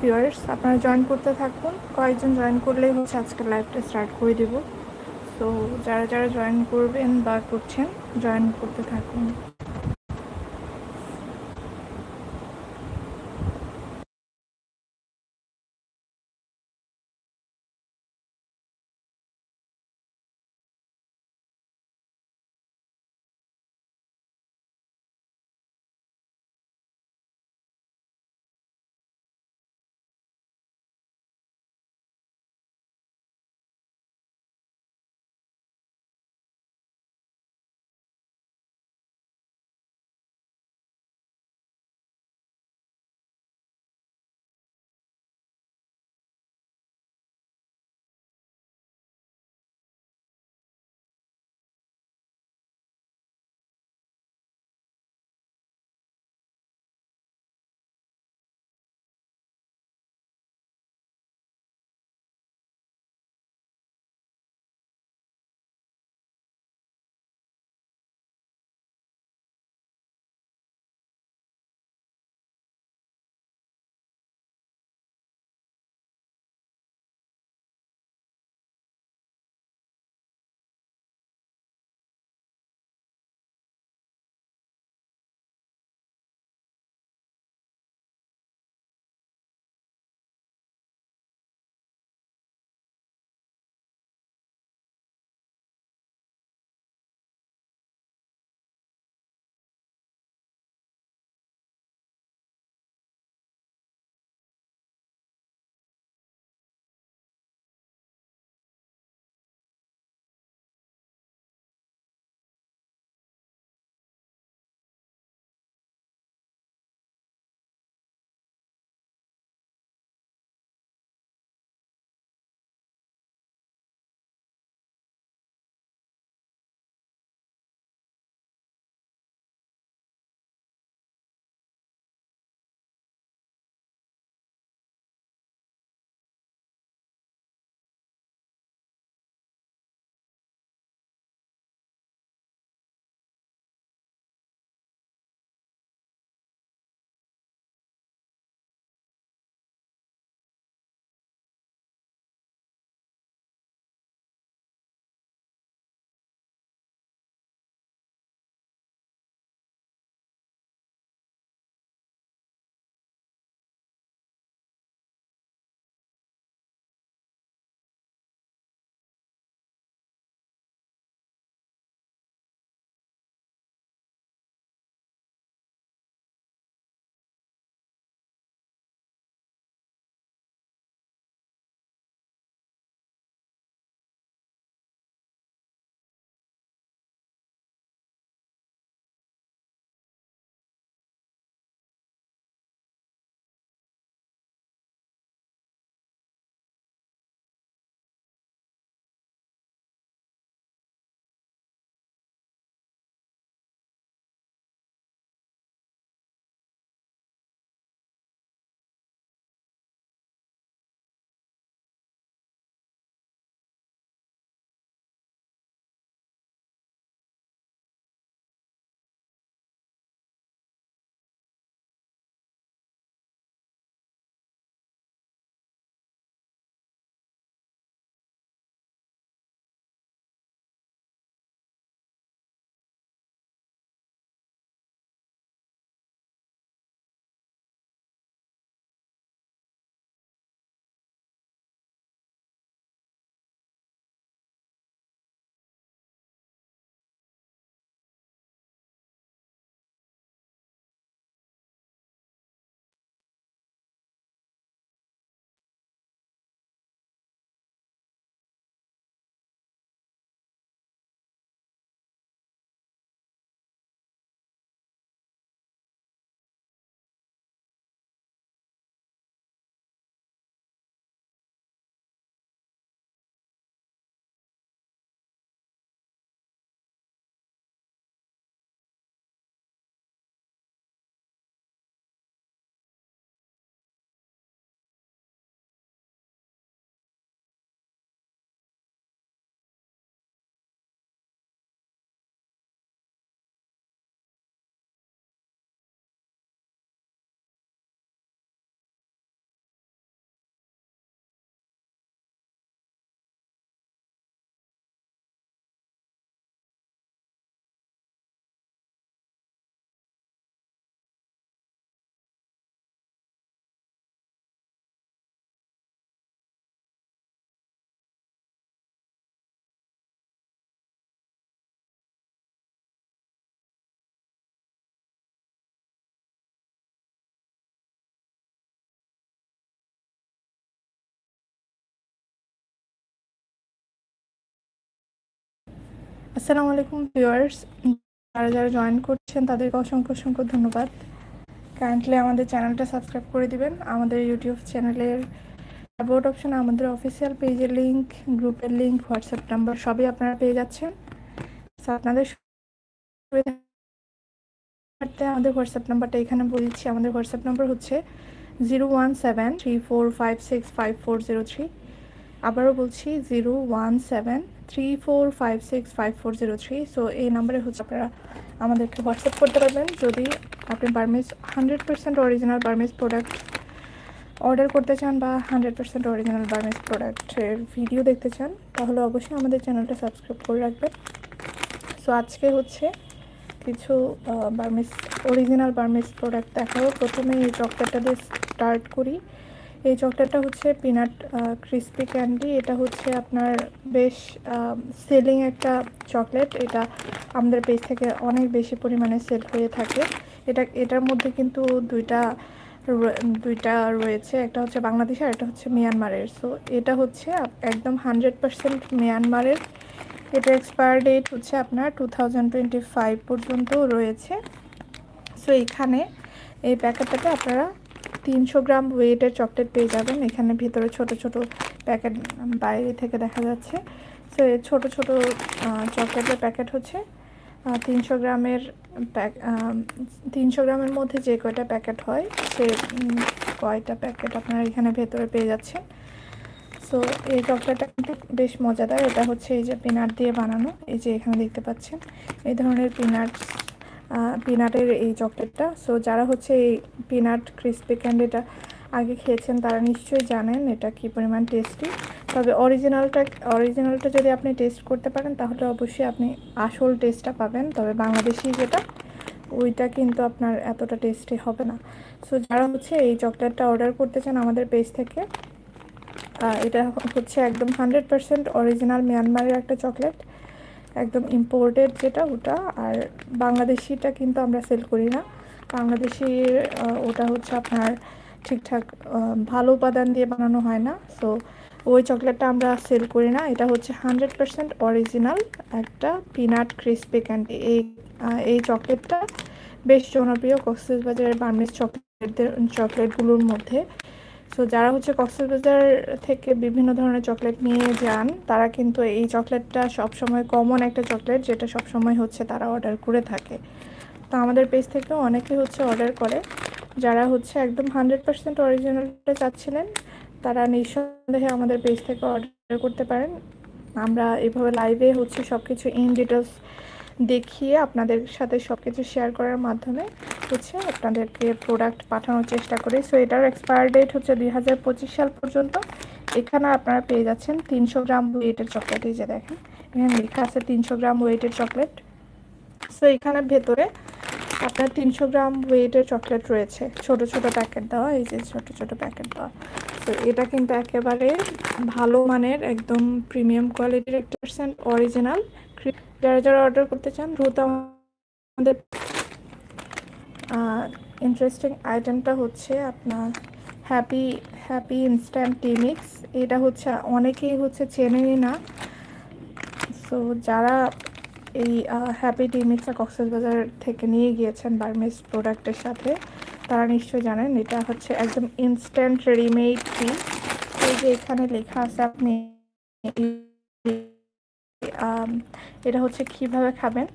Viewers আপনারা join করতে থাকুন। কয়েকজন জয়েন করলেই হচ্ছে আজকে লাইভটা স্টার্ট করে দেব। তো যারা যারা জয়েন করবেন বা করছেন জয়েন করতে থাকুন। আসসালামু আলাইকুম ভিউয়ার্স। যারা যারা জয়েন করছেন, তাদেরকে অসংখ্য অসংখ্য ধন্যবাদ। কারেন্টলি আমাদের চ্যানেলটা সাবস্ক্রাইব করে দিবেন। আমাদের ইউটিউব চ্যানেলের অ্যাবাউট অপশনে আমাদের অফিসিয়াল পেজের লিঙ্ক গ্রুপের লিঙ্ক হোয়াটসঅ্যাপ নাম্বার সবই আপনারা পেয়ে যাচ্ছেন। আপনাদের আমাদের হোয়াটসঅ্যাপ নাম্বারটা এখানে বলে দিচ্ছি। আমাদের হোয়াটসঅ্যাপ নাম্বার হচ্ছে zero one seven three four five six five four zero three আবারও বলছি zero one seven three four five six five four zero three so এই নাম্বারে হচ্ছে আপনারা আমাদেরকে হোয়াটসঅ্যাপ করতে পারবেন। যদি আপনি Burmese hundred percent original Burmese product order করতে চান বা হান্ড্রেড পার্সেন্ট অরিজিনাল বার্মিস প্রোডাক্টের ভিডিও দেখতে চান, তাহলে অবশ্যই আমাদের চ্যানেলটা সাবস্ক্রাইব করে রাখবেন। সো আজকে হচ্ছে কিছু বার্মিস অরিজিনাল বার্মিস প্রোডাক্ট দেখাবো। প্রথমে এই চকলেটটা দিয়ে স্টার্ট করি। এই চকলেটটা হচ্ছে পিনাট ক্রিস্পি ক্যান্ডি এটা হচ্ছে আপনার বেশ সেলিং একটা চকলেট। এটা আমাদের পেজ থেকে অনেক বেশি পরিমাণে সেল হয়ে থাকে। এটা, এটার মধ্যে কিন্তু দুইটা দুইটা রয়েছে। একটা হচ্ছে বাংলাদেশ আর একটা হচ্ছে মিয়ানমারের। সো এটা হচ্ছে একদম হান্ড্রেড পার্সেন্ট মিয়ানমারের। এটা এক্সপায়ার ডেট হচ্ছে আপনার টু থাউজেন্ড টোয়েন্টি ফাইভ পর্যন্ত রয়েছে। সো এখানে এই প্যাকেটটাতে আপনারা তিনশো গ্রাম ওয়েটের চকলেট পেয়ে যাবেন। এখানে ভিতরে ছোট ছোট প্যাকেট বাইরে থেকে দেখা যাচ্ছে। সো এই ছোট ছোট চকলেটের প্যাকেট হচ্ছে তিনশো গ্রামের প্যাক তিনশো গ্রামের মধ্যে যে কয়টা প্যাকেট হয়, সে কয়টা প্যাকেট আপনারা এখানে ভেতরে পেয়ে যাচ্ছেন। সো, এই চকলেটটা কিন্তু বেশ মজাদার। এটা হচ্ছে এই যে পিনাট দিয়ে বানানো, এই যে এখানে দেখতে পাচ্ছেন। এই ধরনের পিনাট পিনাটের এই চকলেটটা। সো যারা হচ্ছে এই পিনাট ক্রিস্পি ক্যান্ডিটা আগে খেয়েছেন, তারা নিশ্চয়ই জানেন এটা কী পরিমাণ টেস্টি তবে অরিজিনালটা অরিজিনালটা যদি আপনি টেস্ট করতে পারেন, তাহলে অবশ্যই আপনি আসল টেস্টটা পাবেন। তবে বাংলাদেশি যেটা, ওইটা কিন্তু আপনার এতটা টেস্টি হবে না। সো যারা হচ্ছে এই চকলেটটা অর্ডার করতে চান আমাদের পেজ থেকে এটা হচ্ছে একদম হান্ড্রেড পার্সেন্ট অরিজিনাল মিয়ানমারের একটা চকলেট। একদম ইম্পোর্টেড যেটা ওটা, আর বাংলাদেশিটা কিন্তু আমরা সেল করি না। বাংলাদেশির ওটা হচ্ছে আপনার ঠিকঠাক ভালো উপাদান দিয়ে বানানো হয় না। সো ওই চকলেটটা আমরা সেল করি না। এটা হচ্ছে হান্ড্রেড পার্সেন্ট অরিজিনাল একটা পিনাট ক্রিস্পি ক্যান্ডি এই এই চকলেটটা বেশ জনপ্রিয় কক্সবাজারের বার্মিস চকলেটদের চকলেটগুলোর মধ্যে। সো যারা হচ্ছে কক্সবাজার থেকে বিভিন্ন ধরনের চকলেট নিয়ে যান, তারা কিন্তু এই চকলেটটা সবসময় কমন একটা চকলেট যেটা সবসময় হচ্ছে তারা অর্ডার করে থাকে। তো আমাদের পেজ থেকেও অনেকে হচ্ছে অর্ডার করে। যারা হচ্ছে একদম হান্ড্রেড পার্সেন্ট অরিজিনালটা চাচ্ছিলেন, তারা নিঃসন্দেহে আমাদের পেজ থেকে অর্ডার করতে পারেন। আমরা এভাবে লাইভে হচ্ছে সব কিছু ইন ডিটেলস দেখিয়ে আপনাদের সাথে সব কিছু শেয়ার করার মাধ্যমে হচ্ছে আপনাদেরকে প্রোডাক্ট পাঠানোর চেষ্টা করি। সো এটার এক্সপায়ার ডেট হচ্ছে দুই হাজার পঁচিশ সাল পর্যন্ত। এখানে আপনারা পেয়ে যাচ্ছেন তিনশো গ্রাম ওয়েটের চকলেট এই যে দেখেন। এখানে লেখা আছে তিনশো গ্রাম ওয়েটের চকলেট সো এখানে ভেতরে আপনার তিনশো গ্রাম ওয়েটের চকলেট রয়েছে। ছোট ছোট প্যাকেট দেওয়া, এই যে ছোট ছোট প্যাকেট দেওয়া। তো এটা কিন্তু একেবারে ভালো মানের, একদম প্রিমিয়াম কোয়ালিটির একটা অরিজিনাল যারা যারা অর্ডার করতে চান, দ্রুত আমাদের ইন্টারেস্টিং আইটেমটা হচ্ছে আপনার happy happy instant tea mix এটা হচ্ছে, অনেকেই হচ্ছে চেনেনি না। সো যারা এই হ্যাপি টি মিক্সটা কক্সবাজার থেকে নিয়ে গিয়েছেন বার্মিস প্রোডাক্টের সাথে, তারা নিশ্চয়ই জানেন, এটা হচ্ছে একদম ইনস্ট্যান্ট রেডিমেড টি এই যে এখানে লেখা আছে, আপনি এটা হচ্ছে কীভাবে খাবেন?